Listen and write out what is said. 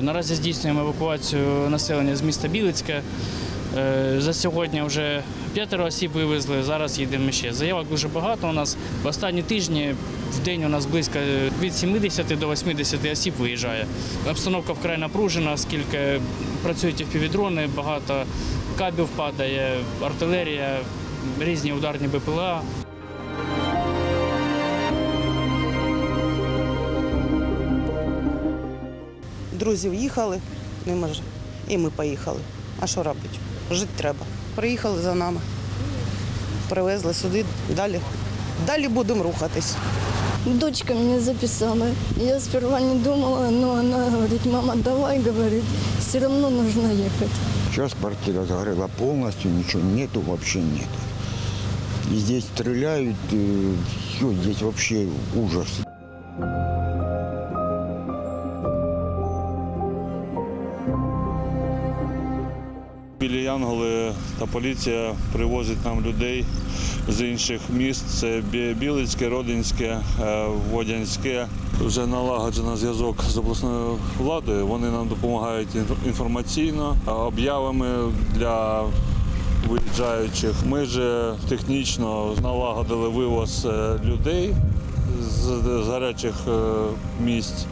Е, Наразі здійснюємо евакуацію населення з міста Білицьке. Е, За сьогодні вже п'ятеро осіб вивезли, зараз їдемо ще. Заявок дуже багато у нас. В останні тижні в день у нас близько від 70 до 80 осіб виїжджає. Обстановка вкрай напружена, оскільки працюють впівдрони, багато кабів падає, артилерія, різні ударні БПЛА. Друзів їхали, не може. І ми поїхали. А що робити? Жити треба. Приїхали за нами. Привезли сюди, далі. Далі будемо рухатись. Дочка меня записала. Я сперва не думала, но она говорит, мама, давай, говорит, все равно нужно ехать. Сейчас квартира загорела полностью, ничего нету, вообще нету. И здесь стреляют, все, здесь вообще ужас. Білі Янголи та поліція привозять нам людей з інших міст. Це Білицьке, Родинське, е, Водянське. Вже налагоджено зв'язок з обласною владою. Вони нам допомагають інф- інформаційно, е, об'явами для виїжджаючих. Ми ж технічно налагодили вивоз е, людей з гарячих місць.